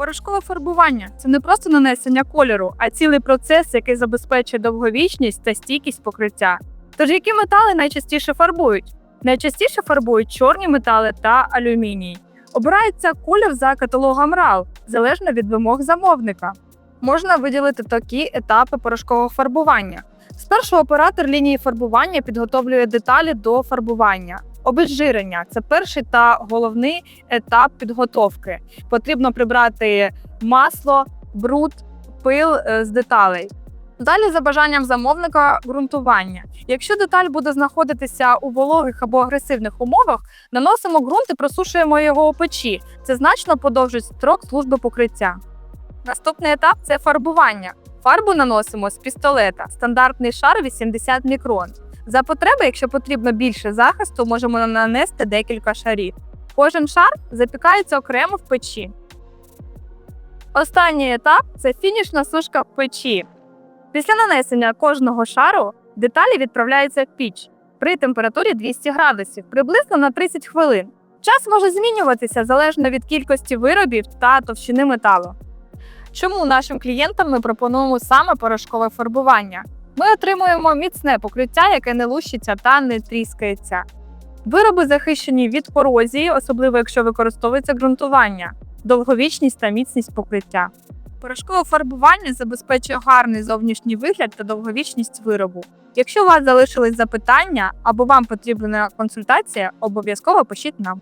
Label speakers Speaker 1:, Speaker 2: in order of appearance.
Speaker 1: Порошкове фарбування це не просто нанесення кольору, а цілий процес, який забезпечує довговічність та стійкість покриття. Тож які метали найчастіше фарбують? Найчастіше фарбують чорні метали та алюміній. Обирається колір за каталогом RAL, залежно від вимог замовника. Можна виділити такі етапи порошкового фарбування. Спершу оператор лінії фарбування підготовлює деталі до фарбування. Обезжирення це перший та головний етап підготовки. Потрібно прибрати масло, бруд, пил е, з деталей. Далі, за бажанням замовника, ґрунтування. Якщо деталь буде знаходитися у вологих або агресивних умовах, наносимо ґрунт і просушуємо його у печі. Це значно подовжить строк служби покриття. Наступний етап це фарбування. Фарбу наносимо з пістолета, стандартний шар 80 мікрон. За потреби, якщо потрібно більше захисту, можемо нанести декілька шарів. Кожен шар запікається окремо в печі. Останній етап це фінішна сушка в печі. Після нанесення кожного шару деталі відправляються в піч при температурі 200 градусів приблизно на 30 хвилин. Час може змінюватися залежно від кількості виробів та товщини металу. Чому нашим клієнтам ми пропонуємо саме порошкове фарбування? Ми отримуємо міцне покриття, яке не лущиться та не тріскається. Вироби захищені від корозії, особливо якщо використовується ґрунтування, довговічність та міцність покриття. Порошкове фарбування забезпечує гарний зовнішній вигляд та довговічність виробу. Якщо у вас залишились запитання або вам потрібна консультація, обов'язково пишіть нам.